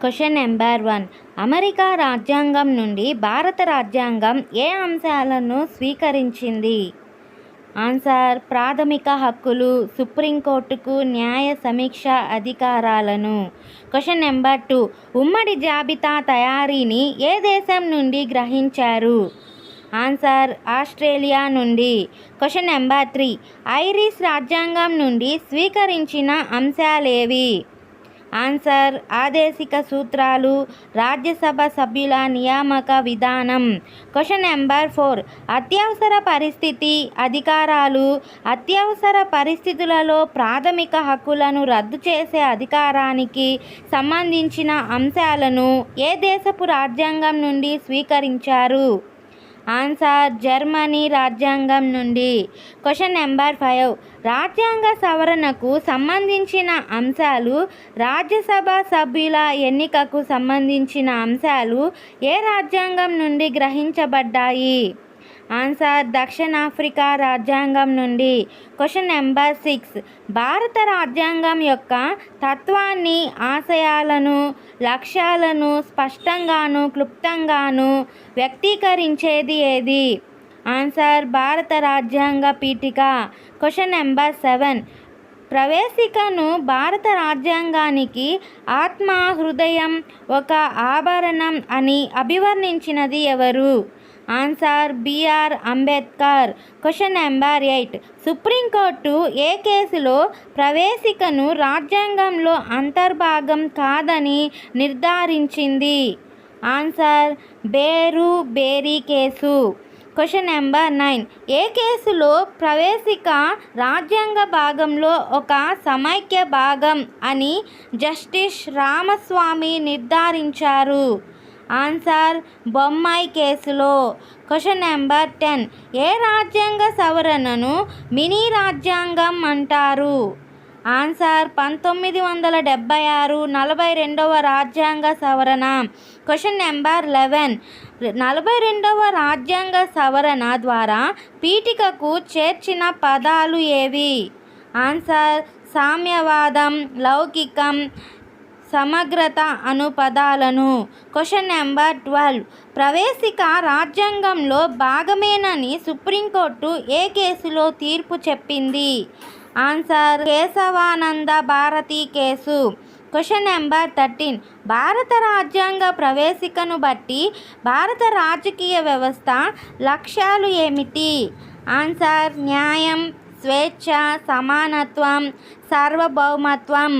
Question number one America రాజ్యాంగం నుండి భారత రాజ్యాంగం ఏ అంశాలను స్వీకరించింది? ఆన్సర్ ప్రాథమిక హక్కులు సుప్రీంకోర్టుకు న్యాయ సమీక్ష అధికారాలను. క్వశ్చన్ నెంబర్ టూ ఉమ్మడి జాబితా తయారీని ఏ దేశం నుండి గ్రహించారు? ఆన్సర్ ఆస్ట్రేలియా నుండి. క్వశ్చన్ నెంబర్ త్రీ ఐరిస్ రాజ్యాంగం నుండి స్వీకరించిన అంశాలేవి? ఆన్సర్ ఆదేశిక సూత్రాలు రాజ్యసభ సభ్యుల నియామక విధానం. క్వశ్చన్ నెంబర్ ఫోర్ అత్యవసర పరిస్థితి అధికారాలు. అత్యవసర పరిస్థితులలో ప్రాథమిక హక్కులను రద్దు చేసే అధికారానికి సంబంధించిన అంశాలను ఏ దేశపు రాజ్యాంగం నుండి స్వీకరించారు? ఆన్సర్ జర్మనీ రాజ్యాంగం నుండి. క్వశ్చన్ నెంబర్ ఫైవ్ రాజ్యాంగ సవరణకు సంబంధించిన అంశాలు రాజ్యసభ సభ్యుల ఎన్నికకు సంబంధించిన అంశాలు ఏ రాజ్యాంగం నుండి గ్రహించబడ్డాయి? ఆన్సర్ దక్షిణాఫ్రికా రాజ్యాంగం నుండి. క్వశ్చన్ నెంబర్ సిక్స్ భారత రాజ్యాంగం యొక్క తత్వాన్ని ఆశయాలను లక్ష్యాలను స్పష్టంగాను క్లుప్తంగాను వ్యక్తీకరించేది ఏది? ఆన్సర్ భారత రాజ్యాంగ పీఠిక. క్వశ్చన్ నెంబర్ సెవెన్ ప్రవేశికను భారత రాజ్యాంగానికి ఆత్మ హృదయం ఒక ఆభరణం అని అభివర్ణించినది ఎవరు? Answer BR Ambedkar. Question number eight. Supreme court ఏ కేసులో ప్రవేశికను రాజ్యాంగంలో అంతర్భాగం కాదని నిర్ధారించింది? Answer Berubari case. Question number nine. ఏ కేసులో ప్రవేశిక రాజ్యాంగ భాగంలో ఒక సమైక్య భాగం అని జస్టిస్ రామస్వామి నిర్ధారించారు? ఆన్సర్ బొమ్మాయి కేసులో. క్వశ్చన్ నెంబర్ టెన్ ఏ రాజ్యాంగ సవరణను మినీ రాజ్యాంగం అంటారు? ఆన్సర్ పంతొమ్మిది వందల డెబ్భై ఆరు నలభై రెండవ రాజ్యాంగ సవరణ. క్వశ్చన్ నెంబర్ లెవెన్ నలభై రెండవ రాజ్యాంగ సవరణ ద్వారా పీఠికకు చేర్చిన పదాలు ఏవి? ఆన్సర్ సామ్యవాదం లౌకికం సమగ్రత అను పదాలను. క్వశ్చన్ నెంబర్ ట్వెల్వ్ ప్రవేశిక రాజ్యాంగంలో భాగమేనని సుప్రీంకోర్టు ఏ కేసులో తీర్పు చెప్పింది? Answer Kesavananda Bharati case. Question number thirteen భారత రాజ్యాంగ ప్రవేశికను బట్టి భారత రాజకీయ వ్యవస్థ లక్ష్యాలు ఏమిటి? ఆన్సర్ న్యాయం స్వేచ్ఛ సమానత్వం సార్వభౌమత్వం.